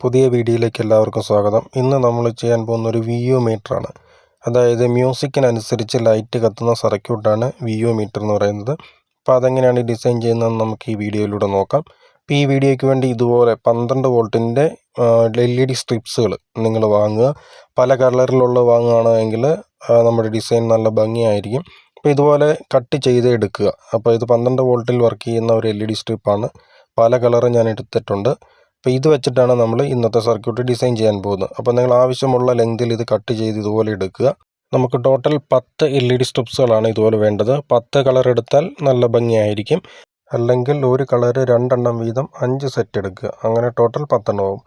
പുതിയ വീഡിയോയിലേക്ക് എല്ലാവർക്കും സ്വാഗതം. ഇന്ന് നമ്മൾ ചെയ്യാൻ പോകുന്ന ഒരു വിയോ മീറ്റർ ആണ്. അതായത് മ്യൂസിക്കിനനുസരിച്ച് ലൈറ്റ് കത്തുന്ന സർക്യൂട്ടാണ് വിയോ മീറ്റർ എന്ന് പറയുന്നത്. അപ്പോൾ അതെങ്ങനെയാണ് ഡിസൈൻ ചെയ്യുന്നതെന്ന് നമുക്ക് ഈ വീഡിയോയിലൂടെ നോക്കാം. അപ്പോൾ ഈ വീഡിയോയ്ക്ക് വേണ്ടി ഇതുപോലെ പന്ത്രണ്ട് വോൾട്ടിന്റെ എൽ ഇ ഡി സ്ട്രിപ്സുകൾ നിങ്ങൾ വാങ്ങുക. പല കളറിലുള്ള വാങ്ങുകയാണെങ്കിൽ നമ്മുടെ ഡിസൈൻ നല്ല ഭംഗിയായിരിക്കും. അപ്പോൾ ഇതുപോലെ കട്ട് ചെയ്ത് എടുക്കുക. അപ്പോൾ ഇത് പന്ത്രണ്ട് വോൾട്ടിൽ വർക്ക് ചെയ്യുന്ന ഒരു എൽ ഇ ഡി സ്ട്രിപ്പാണ് പല കളറ് ഞാൻ എടുത്തിട്ടുണ്ട്. അപ്പോൾ ഇത് വെച്ചിട്ടാണ് നമ്മൾ ഇന്നത്തെ സർക്യൂട്ട് ഡിസൈൻ ചെയ്യാൻ പോകുന്നത്. അപ്പോൾ നിങ്ങൾ ആവശ്യമുള്ള ലെങ്തിൽ ഇത് കട്ട് ചെയ്ത് ഇതുപോലെ എടുക്കുക. നമുക്ക് ടോട്ടൽ പത്ത് എൽ ഇ ഡി സ്ട്രിപ്സുകളാണ് ഇതുപോലെ വേണ്ടത്. പത്ത് കളർ എടുത്താൽ നല്ല ഭംഗിയായിരിക്കും. അല്ലെങ്കിൽ ഒരു കളറ് രണ്ടെണ്ണം വീതം അഞ്ച് സെറ്റ് എടുക്കുക. അങ്ങനെ ടോട്ടൽ പത്തെണ്ണമാവും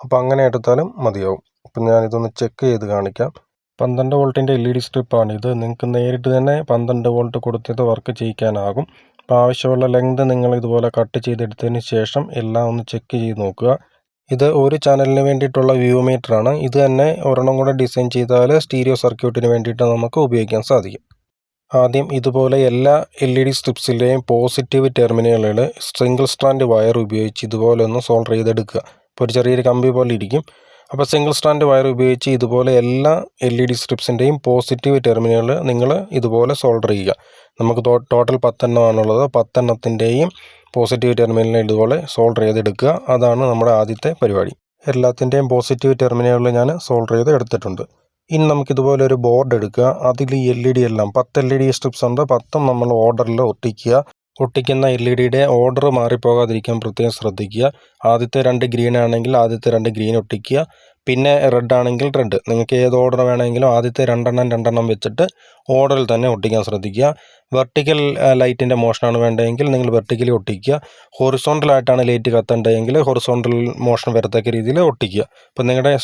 അപ്പോൾ അങ്ങനെ എടുത്താലും മതിയാവും. അപ്പം ഞാനിതൊന്ന് ചെക്ക് ചെയ്ത് കാണിക്കാം. പന്ത്രണ്ട് വോൾട്ടിന്റെ എൽ ഇ ഡി സ്ട്രിപ്പാണ്. ഇത് നിങ്ങൾക്ക് നേരിട്ട് തന്നെ പന്ത്രണ്ട് വോൾട്ട് കൊടുത്തിട്ട് വർക്ക് ചെയ്യിക്കാനാകും. അപ്പോൾ ആവശ്യമുള്ള ലെങ്ത് നിങ്ങൾ ഇതുപോലെ കട്ട് ചെയ്തെടുത്തതിന് ശേഷം എല്ലാം ഒന്ന് ചെക്ക് ചെയ്ത് നോക്കുക. ഇത് ഒരു ചാനലിന് വേണ്ടിയിട്ടുള്ള വ്യൂ ആണ് ഇത് തന്നെ ഒരെണ്ണം കൂടെ ഡിസൈൻ ചെയ്താൽ സ്റ്റീരിയോ സർക്യൂട്ടിന് വേണ്ടിയിട്ട് നമുക്ക് ഉപയോഗിക്കാൻ സാധിക്കും. ആദ്യം ഇതുപോലെ എല്ലാ എൽ ഇ ഡി സ്ട്രിപ്സിലെയും പോസിറ്റീവ് ടെർമിനലുകൾ സിംഗിൾ സ്ട്രാൻഡ് വയർ ഉപയോഗിച്ച് ഇതുപോലെ ഒന്ന് സോൾഡർ ചെയ്തെടുക്കുക. ഇപ്പോൾ ഒരു ചെറിയൊരു കമ്പി പോലെ ഇരിക്കും. അപ്പോൾ സിംഗിൾ സ്റ്റാൻഡ് വയർ ഉപയോഗിച്ച് ഇതുപോലെ എല്ലാ എൽ ഇ ഡി സ്ട്രിപ്സിന്റെയും പോസിറ്റീവ് ടെർമിനലുകൾ നിങ്ങൾ ഇതുപോലെ സോൾഡർ ചെയ്യുക. നമുക്ക് ടോട്ടൽ പത്തെണ്ണമാണുള്ളത് പത്തെണ്ണത്തിന്റെയും പോസിറ്റീവ് ടെർമിനൽ ഇതുപോലെ സോൾഡർ ചെയ്തെടുക്കുക. അതാണ് നമ്മുടെ ആദ്യത്തെ പരിപാടി. എല്ലാത്തിന്റെയും പോസിറ്റീവ് ടെർമിനലുകൾ ഞാൻ സോൾഡർ ചെയ്ത് എടുത്തിട്ടുണ്ട്. ഇനി നമുക്കിതുപോലെ ഒരു ബോർഡ് എടുക്കുക. അതിൽ ഈ എൽ ഇ ഡി എല്ലാം പത്ത് എൽ ഇ ഡി സ്ട്രിപ്സ് ഉണ്ട്. പത്തും നമ്മൾ ഓർഡറിൽ ഒട്ടിക്കുക. ഒട്ടിക്കുന്ന എൽ ഇ ഡിയുടെ ഓർഡർ മാറിപ്പോകാതിരിക്കാൻ പ്രത്യേകം ശ്രദ്ധിക്കുക. ആദ്യത്തെ രണ്ട് ഗ്രീൻ ആണെങ്കിൽ ആദ്യത്തെ രണ്ട് ഗ്രീൻ ഒട്ടിക്കുക. പിന്നെ റെഡ് ആണെങ്കിൽ റെഡ് നിങ്ങൾക്ക് ഏത് ഓർഡർ വേണമെങ്കിലും ആദ്യത്തെ രണ്ടെണ്ണം രണ്ടെണ്ണം വെച്ചിട്ട് ഓർഡറിൽ തന്നെ ഒട്ടിക്കാൻ ശ്രദ്ധിക്കുക. വെർട്ടിക്കൽ ലൈറ്റിന്റെ മോഷനാണ് വേണ്ടതെങ്കിൽ നിങ്ങൾ വെർട്ടിക്കലി ഒട്ടിക്കുക. ഹൊറിസോണ്ടലായിട്ടാണ് ലൈറ്റ് കത്തേണ്ടതെങ്കിൽ ഹൊറിസോണ്ടൽ മോഷൻ വരത്തക്ക രീതിയിൽ ഒട്ടിക്കുക. അപ്പോൾ നിങ്ങളുടെ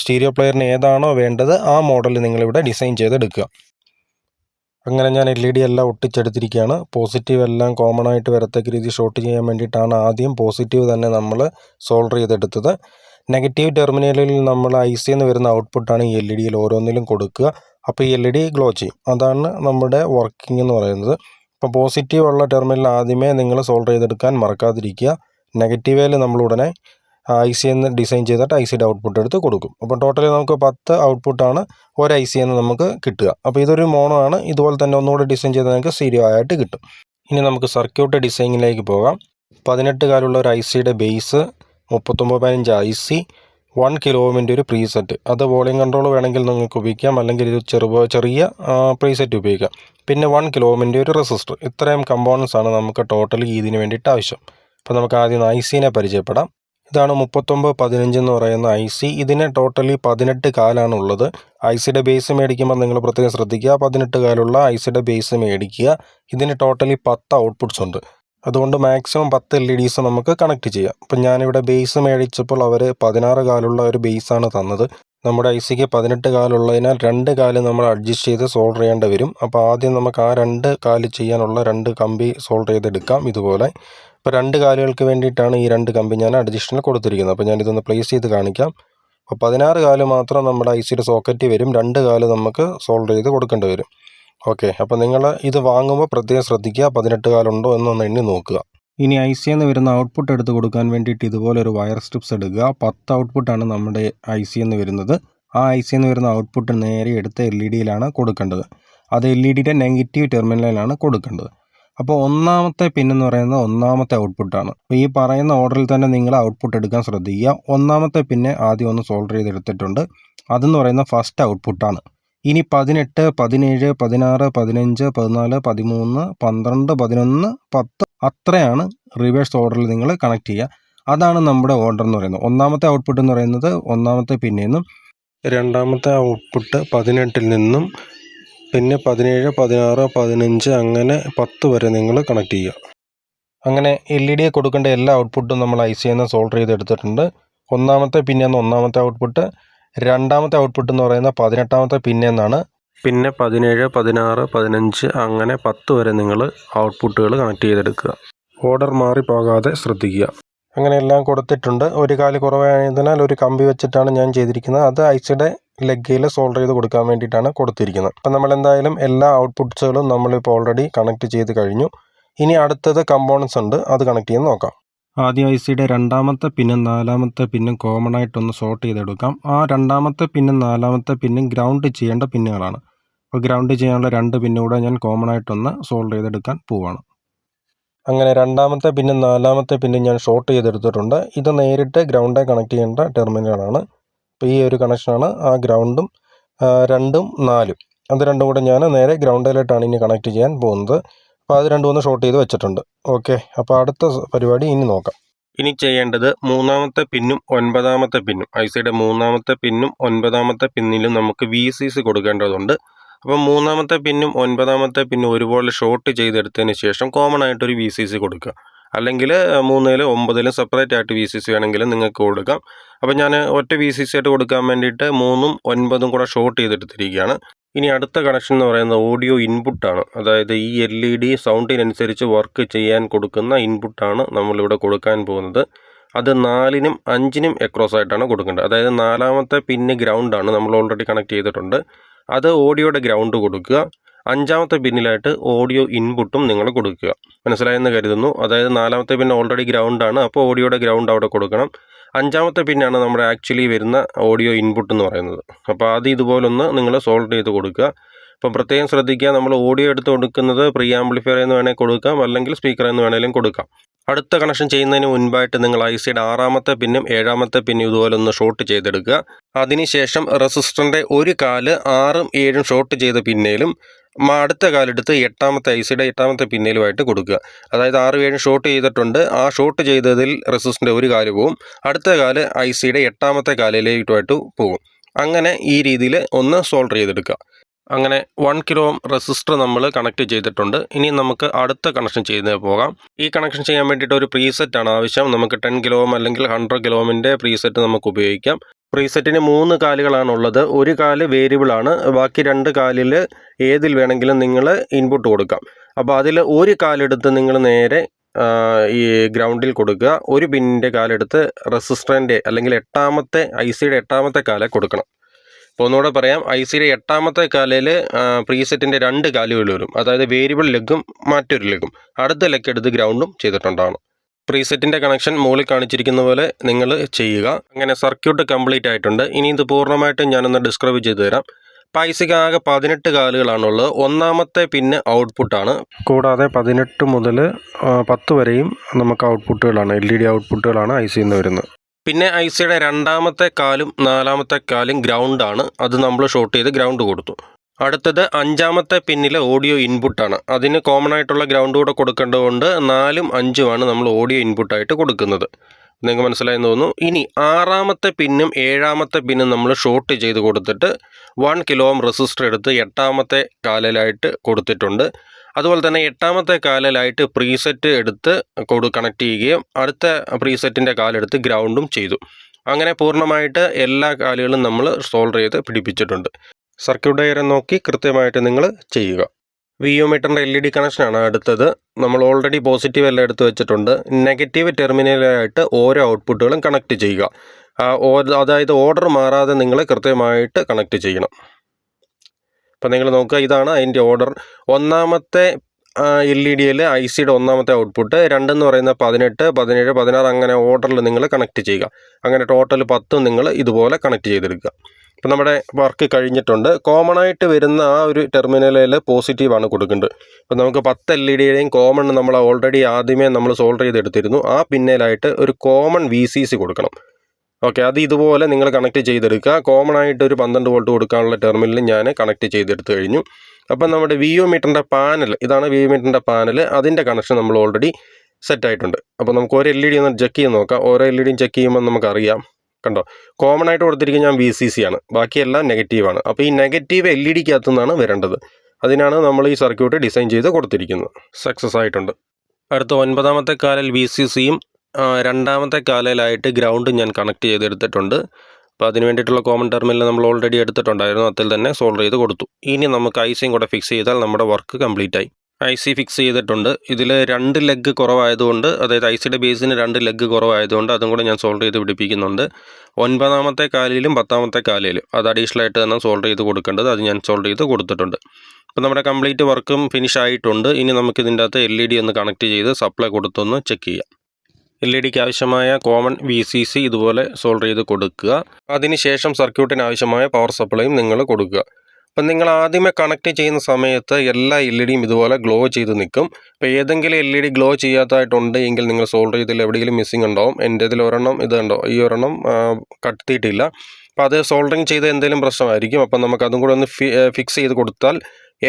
സ്റ്റീരിയോ പ്ലെയറിന് ഏതാണോ വേണ്ടത് ആ മോഡൽ നിങ്ങളിവിടെ ഡിസൈൻ ചെയ്തെടുക്കുക. അങ്ങനെ ഞാൻ എൽ ഇ ഡി എല്ലാം ഒട്ടിച്ചെടുത്തിരിക്കുകയാണ്. പോസിറ്റീവ് എല്ലാം കോമൺ ആയിട്ട് വരത്തക്ക രീതി ഷോട്ട് ചെയ്യാൻ വേണ്ടിയിട്ടാണ് ആദ്യം പോസിറ്റീവ് തന്നെ നമ്മൾ സോൾഡർ ചെയ്തെടുത്തത്. നെഗറ്റീവ് ടെർമിനലിൽ നമ്മൾ ഐ സി എന്ന് വരുന്ന ഔട്ട്പുട്ടാണ് ഈ എൽ ഇ ഡിയിൽ ഓരോന്നിലും കൊടുക്കുക. അപ്പോൾ ഈ എൽ ഇ ഡി ഗ്ലോ ചെയ്യും. അതാണ് നമ്മുടെ വർക്കിംഗ് എന്ന് പറയുന്നത്. അപ്പോൾ പോസിറ്റീവ് ഉള്ള ടെർമിനൽ ആദ്യമേ നിങ്ങൾ സോൾവ് ചെയ്തെടുക്കാൻ മറക്കാതിരിക്കുക. നെഗറ്റീവേൽ നമ്മൾ ഉടനെ ഐ സി എന്ന് ഡിസൈൻ ചെയ്തിട്ട് ഐ സിയുടെ ഔട്ട്പുട്ട് എടുത്ത് കൊടുക്കും. അപ്പോൾ ടോട്ടലി നമുക്ക് പത്ത് ഔട്ട്പുട്ടാണ് ഒരു ഐ സി എന്ന് നമുക്ക് കിട്ടുക. അപ്പോൾ ഇതൊരു മോണോ ആണ്. ഇതുപോലെ തന്നെ ഒന്നുകൂടെ ഡിസൈൻ ചെയ്താൽ നിങ്ങൾക്ക് സീരിയോ ആയിട്ട് കിട്ടും. ഇനി നമുക്ക് സർക്യൂട്ട് ഡിസൈനിലേക്ക് പോകാം. പതിനെട്ട് കാലുള്ള ഒരു ഐ സിയുടെ ബേസ് മുപ്പത്തൊമ്പത് പതിനഞ്ച് ഐ സി വൺ കിലോമിന്റെ ഒരു പ്രീസെറ്റ്. അത് വോളിയം കൺട്രോൾ വേണമെങ്കിൽ നിങ്ങൾക്ക് ഉപയോഗിക്കാം. അല്ലെങ്കിൽ ഇത് ചെറുപ ചെറിയ പ്രീസെറ്റ് ഉപയോഗിക്കാം. പിന്നെ വൺ കിലോമിന്റെ ഒരു റെസിസ്റ്റർ. ഇത്രയും കമ്പോണൻസ് ആണ് നമുക്ക് ടോട്ടലി ഇതിന് വേണ്ടിയിട്ട് ആവശ്യം. അപ്പോൾ നമുക്ക് ആദ്യം ഐ സിനെ പരിചയപ്പെടാം. ഇതാണ് മുപ്പത്തൊമ്പത് പതിനഞ്ച് എന്ന് പറയുന്ന ഐ സി ഇതിന് ടോട്ടലി പതിനെട്ട് കാലാണ് ഉള്ളത്. ഐ സിയുടെ ബേസ് മേടിക്കുമ്പോൾ നിങ്ങൾ പ്രത്യേകം ശ്രദ്ധിക്കുക. പതിനെട്ട് കാലുള്ള ഐ സിയുടെ ബേസ് മേടിക്കുക. ഇതിന് ടോട്ടലി പത്ത് ഔട്ട്പുട്ട്സ് ഉണ്ട്. അതുകൊണ്ട് മാക്സിമം പത്ത് എൽ ഇ ഡിസ് നമുക്ക് കണക്ട് ചെയ്യാം. അപ്പം ഞാനിവിടെ ബേസ് മേടിച്ചപ്പോൾ അവർ പതിനാറ് കാലുള്ള ഒരു ബേസാണ് തന്നത്. നമ്മുടെ ഐ സിക്ക് പതിനെട്ട് കാലുള്ളതിനാൽ രണ്ട് കാൽ നമ്മൾ അഡ്ജസ്റ്റ് ചെയ്ത് സോൾഡർ ചെയ്യേണ്ടി വരും. അപ്പോൾ ആദ്യം നമുക്ക് ആ രണ്ട് കാൽ ചെയ്യാനുള്ള രണ്ട് കമ്പി സോൾഡർ ചെയ്തെടുക്കാം ഇതുപോലെ. അപ്പോൾ രണ്ട് കാലുകൾക്ക് വേണ്ടിയിട്ടാണ് ഈ രണ്ട് കമ്പി ഞാൻ അഡ്ജസ്റ്റിന് കൊടുത്തിരിക്കുന്നത്. അപ്പോൾ ഞാനിതൊന്ന് പ്ലേസ് ചെയ്ത് കാണിക്കാം. അപ്പോൾ പതിനാറ് കാൽ മാത്രം നമ്മുടെ ഐ സിയുടെ സോക്കറ്റ് വരും. രണ്ട് കാൽ നമുക്ക് സോൾഡർ ചെയ്ത് കൊടുക്കേണ്ടി വരും. ഓക്കെ അപ്പോൾ നിങ്ങൾ ഇത് വാങ്ങുമ്പോൾ പ്രത്യേകം ശ്രദ്ധിക്കുക പതിനെട്ട് കാലുണ്ടോ എന്നൊന്ന് എണ്ണി നോക്കുക. ഇനി ഐ സി എന്ന് വരുന്ന ഔട്ട്പുട്ട് എടുത്ത് കൊടുക്കാൻ വേണ്ടിയിട്ട് ഇതുപോലെ ഒരു വയർ സ്ട്രിപ്സ് എടുക്കുക. പത്ത് ഔട്ട്പുട്ടാണ് നമ്മുടെ ഐ സി എന്ന് വരുന്നത്. ആ ഐ സി എന്ന് വരുന്ന ഔട്ട്പുട്ട് നേരെ എടുത്ത് എൽ ഇ ഡിയിലാണ് കൊടുക്കേണ്ടത്. അത് എൽ ഇ ഡിയുടെ നെഗറ്റീവ് ടെർമിനലിലാണ് കൊടുക്കേണ്ടത്. അപ്പോൾ ഒന്നാമത്തെ പിൻ എന്ന് പറയുന്നത് ഒന്നാമത്തെ ഔട്ട്പുട്ടാണ് അപ്പോൾ ഈ പറയുന്ന ഓർഡറിൽ തന്നെ നിങ്ങൾ ഔട്ട്പുട്ട് എടുക്കാൻ ശ്രദ്ധിക്കുക. ഒന്നാമത്തെ പിന്നെ ആദ്യം ഒന്ന് സോൾഡർ ചെയ്തെടുത്തിട്ടുണ്ട്. അതെന്ന് പറയുന്ന ഫസ്റ്റ് ഔട്ട്പുട്ടാണ് ഇനി പതിനെട്ട് പതിനേഴ് പതിനാറ് പതിനഞ്ച് പതിനാല് പതിമൂന്ന് പന്ത്രണ്ട് പതിനൊന്ന് പത്ത് അത്രയാണ് റിവേഴ്സ് ഓർഡറിൽ നിങ്ങൾ കണക്ട് ചെയ്യുക. അതാണ് നമ്മുടെ ഓർഡർ എന്ന് പറയുന്നത്. ഒന്നാമത്തെ ഔട്ട്പുട്ട് എന്ന് പറയുന്നത് ഒന്നാമത്തെ നിന്നും രണ്ടാമത്തെ ഔട്ട്പുട്ട് പതിനെട്ടിൽ നിന്നും പിന്നെ പതിനേഴ് പതിനാറ് പതിനഞ്ച് അങ്ങനെ പത്ത് വരെ നിങ്ങൾ കണക്ട് ചെയ്യുക. അങ്ങനെ എൽ ഇ ഡിയെ കൊടുക്കേണ്ട എല്ലാ ഔട്ട്പുട്ടും നമ്മൾ ഐ സി എന്ന് സോൾഡർ ചെയ്തെടുത്തിട്ടുണ്ട് ഒന്നാമത്തെ പിന്നെയെന്ന് ഒന്നാമത്തെ ഔട്ട്പുട്ട് രണ്ടാമത്തെ ഔട്ട്പുട്ട് എന്ന് പറയുന്ന പതിനെട്ടാമത്തെ പിന്നെന്നാണ് പിന്നെ പതിനേഴ് പതിനാറ് പതിനഞ്ച് അങ്ങനെ പത്ത് വരെ നിങ്ങൾ ഔട്ട്പുട്ടുകൾ കണക്ട് ചെയ്തെടുക്കുക. ഓർഡർ മാറിപ്പോകാതെ ശ്രദ്ധിക്കുക. അങ്ങനെ എല്ലാം കൊടുത്തിട്ടുണ്ട്. ഒരു കാൽ കുറവായതിനാൽ ഒരു കമ്പി വെച്ചിട്ടാണ് ഞാൻ ചെയ്തിരിക്കുന്നത്. അത് ഐസിയുടെ ലെഗയിൽ സോൾഡർ ചെയ്ത് കൊടുക്കാൻ വേണ്ടിയിട്ടാണ് കൊടുത്തിരിക്കുന്നത്. അപ്പം നമ്മൾ എന്തായാലും എല്ലാ ഔട്ട്പുട്ട്സുകളും നമ്മളിപ്പോൾ ഓൾറെഡി കണക്ട് ചെയ്ത് കഴിഞ്ഞു. ഇനി അടുത്തത് കമ്പോണൻസ് ഉണ്ട്. അത് കണക്ട് ചെയ്ത് നോക്കാം. ആദ്യം ഐ സിയുടെ രണ്ടാമത്തെ പിന്നും നാലാമത്തെ പിന്നും കോമൺ ആയിട്ടൊന്ന് സോർട്ട് ചെയ്തെടുക്കാം. ആ രണ്ടാമത്തെ പിന്നും നാലാമത്തെ പിന്നും ഗ്രൗണ്ട് ചെയ്യേണ്ട പിന്നുകളാണ്. അപ്പോൾ ഗ്രൗണ്ട് ചെയ്യാനുള്ള രണ്ട് പിന്നുകൂടെ ഞാൻ കോമൺ ആയിട്ടൊന്ന് സോൾവ് ചെയ്തെടുക്കാൻ പോവാണ്. അങ്ങനെ രണ്ടാമത്തെ പിന്നും നാലാമത്തെ പിന്നും ഞാൻ ഷോർട്ട് ചെയ്തെടുത്തിട്ടുണ്ട്. ഇത് നേരിട്ട് ഗ്രൗണ്ടേ കണക്ട് ചെയ്യേണ്ട ടെർമിനലാണ് അപ്പോൾ ഈ ഒരു കണക്ഷനാണ് ആ ഗ്രൗണ്ടും രണ്ടും നാലും. അത് രണ്ടും കൂടെ ഞാൻ നേരെ ഗ്രൗണ്ടിലായിട്ടാണ് ഇനി കണക്ട് ചെയ്യാൻ പോകുന്നത്. അപ്പോൾ അത് രണ്ടു മൂന്ന് ഷോട്ട് ചെയ്ത് വെച്ചിട്ടുണ്ട്. ഓക്കെ അപ്പോൾ അടുത്ത പരിപാടി ഇനി നോക്കാം. ഇനി ചെയ്യേണ്ടത് മൂന്നാമത്തെ പിന്നും ഒൻപതാമത്തെ പിന്നും. ഐ സിയുടെ മൂന്നാമത്തെ പിന്നും ഒൻപതാമത്തെ പിന്നിലും നമുക്ക് വി സി സി കൊടുക്കേണ്ടതുണ്ട്. അപ്പം മൂന്നാമത്തെ പിന്നും ഒൻപതാമത്തെ പിന്നും ഒരുപോലെ ഷോർട്ട് ചെയ്തെടുത്തതിന് ശേഷം കോമൺ ആയിട്ടൊരു വി സി സി കൊടുക്കുക. അല്ലെങ്കിൽ മൂന്നിലും ഒമ്പതിലും സെപ്പറേറ്റ് ആയിട്ട് വി സി സി വേണമെങ്കിൽ നിങ്ങൾക്ക് കൊടുക്കാം. അപ്പം ഞാൻ ഒറ്റ വി സി സി ആയിട്ട് കൊടുക്കാൻ വേണ്ടിയിട്ട് മൂന്നും ഒൻപതും കൂടെ ഷോർട്ട് ചെയ്തെടുത്തിരിക്കുകയാണ്. ഇനി അടുത്ത കണക്ഷൻ എന്ന് പറയുന്നത് ഓഡിയോ ഇൻപുട്ടാണ് അതായത് ഈ എൽ ഇ ഡി സൗണ്ടിനനുസരിച്ച് വർക്ക് ചെയ്യാൻ കൊടുക്കുന്ന ഇൻപുട്ടാണ് നമ്മളിവിടെ കൊടുക്കാൻ പോകുന്നത്. അത് നാലിനും അഞ്ചിനും എക്രോസ് ആയിട്ടാണ് കൊടുക്കേണ്ടത്. അതായത് നാലാമത്തെ പിന്ന് ഗ്രൗണ്ടാണ് നമ്മൾ ഓൾറെഡി കണക്ട് ചെയ്തിട്ടുണ്ട്. അത് ഓഡിയോയുടെ ഗ്രൗണ്ട് കൊടുക്കുക. അഞ്ചാമത്തെ പിന്നിലായിട്ട് ഓഡിയോ ഇൻപുട്ടും നിങ്ങൾ കൊടുക്കുക. മനസ്സിലായെന്ന് കരുതുന്നു. അതായത് നാലാമത്തെ പിൻ ഓൾറെഡി ഗ്രൗണ്ടാണ് അപ്പോൾ ഓഡിയോയുടെ ഗ്രൗണ്ട് അവിടെ കൊടുക്കണം. അഞ്ചാമത്തെ പിന്നാണ് നമ്മുടെ ആക്ച്വലി വരുന്ന ഓഡിയോ ഇൻപുട്ട് എന്ന് പറയുന്നത്. അപ്പോൾ അത് ഇതുപോലൊന്ന് നിങ്ങൾ സോൾവ് ചെയ്ത് കൊടുക്കുക. അപ്പം പ്രത്യേകം ശ്രദ്ധിക്കുക നമ്മൾ ഓഡിയോ എടുത്ത് കൊടുക്കുന്നത് പ്രീ ആംപ്ലിഫയർ എന്ന് വേണമെങ്കിൽ കൊടുക്കാം അല്ലെങ്കിൽ സ്പീക്കർ എന്ന് വേണമെങ്കിലും കൊടുക്കാം. അടുത്ത കണക്ഷൻ ചെയ്യുന്നതിന് മുൻപായിട്ട് നിങ്ങൾ ഐ സിയുടെ ആറാമത്തെ പിന്നും ഏഴാമത്തെ പിന്നും ഇതുപോലെ ഒന്ന് ഷോർട്ട് ചെയ്തെടുക്കുക. അതിനുശേഷം റെസിസ്റ്ററിന്റെ ഒരു കാൽ ആറും ഏഴും ഷോർട്ട് ചെയ്ത പിന്നേലും അടുത്ത കാലെടുത്ത് എട്ടാമത്തെ ഐ സിയുടെ എട്ടാമത്തെ പിന്നേലുമായിട്ട് കൊടുക്കുക. അതായത് ആറ് ഏഴും ഷോർട്ട് ചെയ്തിട്ടുണ്ട്. ആ ഷോർട്ട് ചെയ്തതിൽ റെസിസ്റ്ററിന്റെ ഒരു കാൽ പോവും. അടുത്ത കാൽ ഐ സിയുടെ എട്ടാമത്തെ കാലിലേക്കുമായിട്ട് പോകും അങ്ങനെ ഈ രീതിയിൽ ഒന്ന് സോൾവ് ചെയ്തെടുക്കുക. അങ്ങനെ വൺ കിലോ റെസിസ്റ്റർ നമ്മൾ കണക്ട് ചെയ്തിട്ടുണ്ട്. ഇനി നമുക്ക് അടുത്ത കണക്ഷൻ ചെയ്ത് പോകാം. ഈ കണക്ഷൻ ചെയ്യാൻ വേണ്ടിയിട്ട് ഒരു പ്രീസെറ്റ് ആണ് ആവശ്യം. നമുക്ക് ടെൻ കിലോ അല്ലെങ്കിൽ ഹൺഡ്രഡ് കിലോമിന്റെ പ്രീസെറ്റ് നമുക്ക് ഉപയോഗിക്കാം. പ്രീസെറ്റിന് മൂന്ന് കാലുകളാണുള്ളത്. ഒരു കാൽ വേരിയബിൾ ആണ്. ബാക്കി രണ്ട് കാലിൽ ഏതിൽ വേണമെങ്കിലും നിങ്ങൾ ഇൻപുട്ട് കൊടുക്കാം. അപ്പോൾ അതിൽ ഒരു കാലെടുത്ത് നിങ്ങൾ നേരെ ഈ ഗ്രൗണ്ടിൽ കൊടുക്കുക. ഒരു പിന്നിന്റെ കാലെടുത്ത് റെസിസ്റ്ററിന്റെ അല്ലെങ്കിൽ എട്ടാമത്തെ ഐ സിയുടെ എട്ടാമത്തെ കാലെ കൊടുക്കണം. അപ്പോൾ ഒന്നുകൂടെ പറയാം. ഐ സിയുടെ എട്ടാമത്തെ കാലയിൽ പ്രീസെറ്റിന്റെ രണ്ട് കാലുകൾ വരും. അതായത് വേരിയബിൾ ലെഗും മറ്റൊരു ലെഗും അടുത്ത ലെഗ് എടുത്ത് ഗ്രൗണ്ടും ചെയ്തിട്ടുണ്ടാവണം. പ്രീസെറ്റിന്റെ കണക്ഷൻ മുകളിൽ കാണിച്ചിരിക്കുന്ന പോലെ നിങ്ങൾ ചെയ്യുക. അങ്ങനെ സർക്യൂട്ട് കംപ്ലീറ്റ് ആയിട്ടുണ്ട്. ഇനി ഇത് പൂർണമായിട്ടും ഞാനൊന്ന് ഡിസ്ക്രൈബ് ചെയ്തു തരാം. പൈസയ്ക്ക് ആകെ പതിനെട്ട് കാലുകളാണുള്ളത്. ഒന്നാമത്തെ പിന്നെ ഔട്ട്പുട്ടാണ് കൂടാതെ പതിനെട്ട് മുതൽ പത്ത് വരെയും നമുക്ക് ഔട്ട്പുട്ടുകളാണ് എൽ ഇ ഡി ഔട്ട്പുട്ടുകളാണ് ഐ സിയിൽ നിന്ന് വരുന്നത്. പിന്നെ ഐ സിയുടെ രണ്ടാമത്തെ കാലും നാലാമത്തെ കാലും ഗ്രൗണ്ടാണ് അത് നമ്മൾ ഷോട്ട് ചെയ്ത് ഗ്രൗണ്ട് കൊടുത്തു. അടുത്തത് അഞ്ചാമത്തെ പിന്നിലെ ഓഡിയോ ഇൻപുട്ടാണ് അതിന് കോമൺ ആയിട്ടുള്ള ഗ്രൗണ്ട് കൂടെ കൊടുക്കേണ്ടതുകൊണ്ട് നാലും അഞ്ചുമാണ് നമ്മൾ ഓഡിയോ ഇൻപുട്ടായിട്ട് കൊടുക്കുന്നത്. നിങ്ങൾക്ക് മനസ്സിലായെന്ന് തോന്നുന്നു. ഇനി ആറാമത്തെ പിന്നും ഏഴാമത്തെ പിന്നും നമ്മൾ ഷോർട്ട് ചെയ്ത് കൊടുത്തിട്ട് വൺ കിലോ ഓം റെസിസ്റ്റർ എടുത്ത് എട്ടാമത്തെ കാലിലായിട്ട് കൊടുത്തിട്ടുണ്ട്. അതുപോലെ തന്നെ എട്ടാമത്തെ കാലിലായിട്ട് പ്രീസെറ്റ് എടുത്ത് കോഡ് കണക്ട് ചെയ്യുകയും അടുത്ത പ്രീസെറ്റിന്റെ കാലെടുത്ത് ഗ്രൗണ്ടും ചെയ്തു. അങ്ങനെ പൂർണമായിട്ട് എല്ലാ കാലുകളും നമ്മൾ സോൾവ് ചെയ്ത് പിടിപ്പിച്ചിട്ടുണ്ട്. സർക്യൂട്ട് ഡയഗ്രം നോക്കി കൃത്യമായിട്ട് നിങ്ങൾ ചെയ്യുക. വി യു മീറ്ററിന്റെ എൽ ഇ ഡി കണക്ഷനാണ് അടുത്തത്. നമ്മൾ ഓൾറെഡി പോസിറ്റീവ് എല്ലാം എടുത്ത് വെച്ചിട്ടുണ്ട്. നെഗറ്റീവ് ടെർമിനലായിട്ട് ഓരോ ഔട്ട്പുട്ടുകളും കണക്ട് ചെയ്യുക. അതായത് ഓർഡർ മാറാതെ നിങ്ങൾ കൃത്യമായിട്ട് കണക്ട് ചെയ്യണം. അപ്പം നിങ്ങൾ നോക്കുക ഇതാണ് അതിന്റെ ഓർഡർ. ഒന്നാമത്തെ എൽ ഇ ഡിയിൽ ഐ സിയുടെ ഒന്നാമത്തെ ഔട്ട്പുട്ട്. രണ്ടെന്ന് പറയുന്ന പതിനെട്ട് പതിനേഴ് പതിനാറ് അങ്ങനെ ഓർഡറിൽ നിങ്ങൾ കണക്ട് ചെയ്യുക. അങ്ങനെ ടോട്ടൽ പത്തും നിങ്ങൾ ഇതുപോലെ കണക്ട് ചെയ്തെടുക്കുക. ഇപ്പം നമ്മുടെ വർക്ക് കഴിഞ്ഞിട്ടുണ്ട്. കോമൺ ആയിട്ട് വരുന്ന ആ ഒരു ടെർമിനലിൽ പോസിറ്റീവാണ് കൊടുക്കേണ്ടത്. അപ്പം നമുക്ക് പത്ത് എൽ ഇ ഡിയുടെയും കോമൺ നമ്മൾ ഓൾറെഡി ആദ്യമേ നമ്മൾ സോൾവ് ചെയ്തെടുത്തിരുന്നു. ആ പിന്നിലായിട്ട് ഒരു കോമൺ വി സി സി കൊടുക്കണം. ഓക്കെ അത് ഇതുപോലെ നിങ്ങൾ കണക്ട് ചെയ്തെടുക്കുക. കോമൺ ആയിട്ട് ഒരു പന്ത്രണ്ട് വോൾട്ട് കൊടുക്കാനുള്ള ടെർമിനൽ ഞാൻ കണക്ട് ചെയ്തെടുത്തു കഴിഞ്ഞു. അപ്പം നമ്മുടെ വി യു മീറ്ററിന്റെ പാനൽ ഇതാണ് വി യു മീറ്ററിന്റെ പാനൽ അതിന്റെ കണക്ഷൻ നമ്മൾ ഓൾറെഡി സെറ്റ് ആയിട്ടുണ്ട്. അപ്പോൾ നമുക്ക് ഒരു എൽ ഇ ഡി ഒന്ന് ചെക്ക് ചെയ്ത് നോക്കാം. ഓരോ എൽ ഇ ഡിയും ചെക്ക് ചെയ്യുമ്പോൾ നമുക്കറിയാം. കണ്ടോ? കോമൺ ആയിട്ട് കൊടുത്തിരിക്കുന്ന ഞാൻ വി സി സി ആണ്. ബാക്കിയെല്ലാം നെഗറ്റീവാണ് അപ്പോൾ ഈ നെഗറ്റീവ് എൽ ഇ ഡിക്കകത്തു നിന്നാണ് വരേണ്ടത്. അതിനാണ് നമ്മൾ ഈ സർക്യൂട്ട് ഡിസൈൻ ചെയ്ത് കൊടുത്തിരിക്കുന്നത്. സക്സസ് ആയിട്ടുണ്ട്. അടുത്ത ഒൻപതാമത്തെ കാലിൽ വി സി സിയും രണ്ടാമത്തെ കാലയിലായിട്ട് ഗ്രൗണ്ട് ഞാൻ കണക്ട് ചെയ്തെടുത്തിട്ടുണ്ട്. അപ്പോൾ അതിന് വേണ്ടിയിട്ടുള്ള കോമൺ ടെർമിനൽ നമ്മൾ ഓൾറെഡി എടുത്തിട്ടുണ്ടായിരുന്നു. അതിൽ തന്നെ സോൾവ് ചെയ്ത് കൊടുത്തു. ഇനി നമുക്ക് ഐസിയും കൂടെ ഫിക്സ് ചെയ്താൽ നമ്മുടെ വർക്ക് കംപ്ലീറ്റ് ആയി. ഐ സി ഫിക്സ് ചെയ്തിട്ടുണ്ട്. ഇതിൽ രണ്ട് ലെഗ് കുറവായതുകൊണ്ട് അതായത് ഐ സിയുടെ ബേസിന് രണ്ട് ലെഗ് കുറവായതുകൊണ്ട് അതും കൂടെ ഞാൻ സോൾവ് ചെയ്ത് പിടിപ്പിക്കുന്നുണ്ട്. ഒൻപതാമത്തെ കാലിലും പത്താമത്തെ കാലിലും അത് അഡീഷണൽ ആയിട്ട് തന്നെ സോൾവ് ചെയ്ത് കൊടുക്കേണ്ടത്. അത് ഞാൻ സോൾവ് ചെയ്ത് കൊടുത്തിട്ടുണ്ട്. അപ്പോൾ നമ്മുടെ കംപ്ലീറ്റ് വർക്കും ഫിനിഷ് ആയിട്ടുണ്ട്. ഇനി നമുക്ക് ഇതിന്റെ അകത്ത് എൽ ഇ ഡി ഒന്ന് കണക്ട് ചെയ്ത് സപ്ലൈ കൊടുത്തൊന്ന് ചെക്ക് ചെയ്യാം. എൽ ഇ ഡിക്ക് ആവശ്യമായ കോമൺ വി സി സി ഇതുപോലെ സോൾഡർ ചെയ്ത് കൊടുക്കുക. അതിനുശേഷം സർക്യൂട്ടിന് ആവശ്യമായ പവർ സപ്ലൈയും നിങ്ങൾ കൊടുക്കുക. അപ്പം നിങ്ങൾ ആദ്യമേ കണക്ട് ചെയ്യുന്ന സമയത്ത് എല്ലാ എൽ ഇ ഡിയും ഇതുപോലെ ഗ്ലോ ചെയ്ത് നിൽക്കും. ഇപ്പോൾ ഏതെങ്കിലും എൽ ഇ ഡി ഗ്ലോ ചെയ്യാത്തതായിട്ടുണ്ട് എങ്കിൽ നിങ്ങൾ സോൾഡർ ചെയ്തതിൽ എവിടെയെങ്കിലും മിസ്സിംഗ് ഉണ്ടാവും. എന്റെ ഇതിൽ ഒരെണ്ണം ഇതുണ്ടോ ഈ ഒരെണ്ണം കട്ടിയിട്ടില്ല അപ്പോൾ അത് സോൾഡറിങ് ചെയ്ത എന്തെങ്കിലും പ്രശ്നമായിരിക്കും. അപ്പം നമുക്ക് അതും കൂടെ ഒന്ന് ഫിക്സ് ചെയ്ത് കൊടുത്താൽ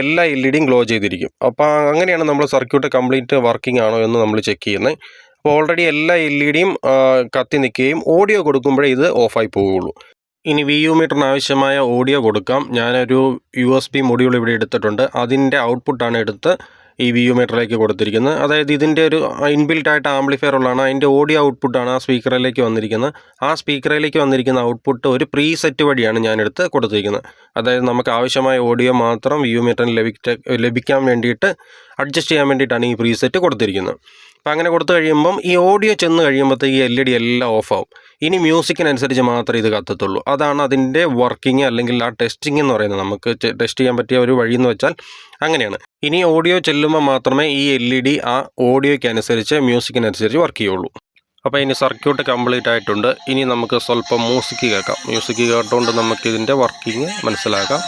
എല്ലാ എൽ ഇ ഡിയും ഗ്ലോ ചെയ്തിരിക്കും. അപ്പോൾ അങ്ങനെയാണ് നമ്മൾ സർക്യൂട്ട് കംപ്ലീറ്റ് വർക്കിംഗ് ആണോ എന്ന് നമ്മൾ ചെക്ക് ചെയ്യുന്നത്. അപ്പോൾ ഓൾറെഡി എല്ലാ എൽ ഇ ഡിയും കത്തി നിൽക്കുകയും ഓഡിയോ കൊടുക്കുമ്പോഴേ ഇത് ഓഫായി പോവുകയുള്ളൂ ഇനി വി യു മീറ്ററിന് ആവശ്യമായ ഓഡിയോ കൊടുക്കാം. ഞാനൊരു യു എസ് ബി മൊഡ്യൂൾ ഇവിടെ എടുത്തിട്ടുണ്ട്. അതിന്റെ ഔട്ട്പുട്ടാണ് എടുത്ത് ഈ വി യു മീറ്ററിലേക്ക് കൊടുത്തിരിക്കുന്നത്. അതായത് ഇതിന്റെ ഒരു ഇൻബിൽറ്റ് ആയിട്ട് ആംപ്ലിഫയർ ഉള്ളതാണ്. അതിന്റെ ഓഡിയോ ഔട്ട്പുട്ടാണ് ആ സ്പീക്കറിലേക്ക് വന്നിരിക്കുന്നത്. ആ സ്പീക്കറിലേക്ക് വന്നിരിക്കുന്ന ഔട്ട്പുട്ട് ഒരു പ്രീ സെറ്റ് വഴിയാണ് ഞാൻ എടുത്ത് കൊടുത്തിരിക്കുന്നത്. അതായത് നമുക്ക് ആവശ്യമായ ഓഡിയോ മാത്രം വി യു മീറ്ററിന് ലഭിക്ക ലഭിക്കാൻ വേണ്ടിയിട്ട് അഡ്ജസ്റ്റ് ചെയ്യാൻ വേണ്ടിയിട്ടാണ് ഈ പ്രീ സെറ്റ് കൊടുത്തിരിക്കുന്നത്. അപ്പോൾ അങ്ങനെ കൊടുത്തു കഴിയുമ്പം ഈ ഓഡിയോ ചെന്ന് കഴിയുമ്പോഴത്തേക്ക് ഈ എൽ ഇ ഡി എല്ലാം ഓഫാവും. ഇനി മ്യൂസിക്കിനനുസരിച്ച് മാത്രമേ ഇത് കത്തത്തുള്ളൂ. അതാണ് അതിന്റെ വർക്കിംഗ് അല്ലെങ്കിൽ ആ ടെസ്റ്റിംഗ് എന്ന് പറയുന്നത്. നമുക്ക് ടെസ്റ്റ് ചെയ്യാൻ പറ്റിയ ഒരു വഴി എന്ന് വെച്ചാൽ അങ്ങനെയാണ്. ഇനി ഓഡിയോ ചെല്ലുമ്പോൾ മാത്രമേ ഈ എൽ ഇ ഡി ആ ഓഡിയോയ്ക്ക് അനുസരിച്ച് മ്യൂസിക്കിനനുസരിച്ച് വർക്ക് ചെയ്യുള്ളൂ. അപ്പോൾ ഇനി സർക്യൂട്ട് കംപ്ലീറ്റ് ആയിട്ടുണ്ട്. ഇനി നമുക്ക് സ്വല്പം മ്യൂസിക് കേൾക്കാം. മ്യൂസിക് കേട്ടുകൊണ്ട് നമുക്കിതിന്റെ വർക്കിംഗ് മനസ്സിലാക്കാം.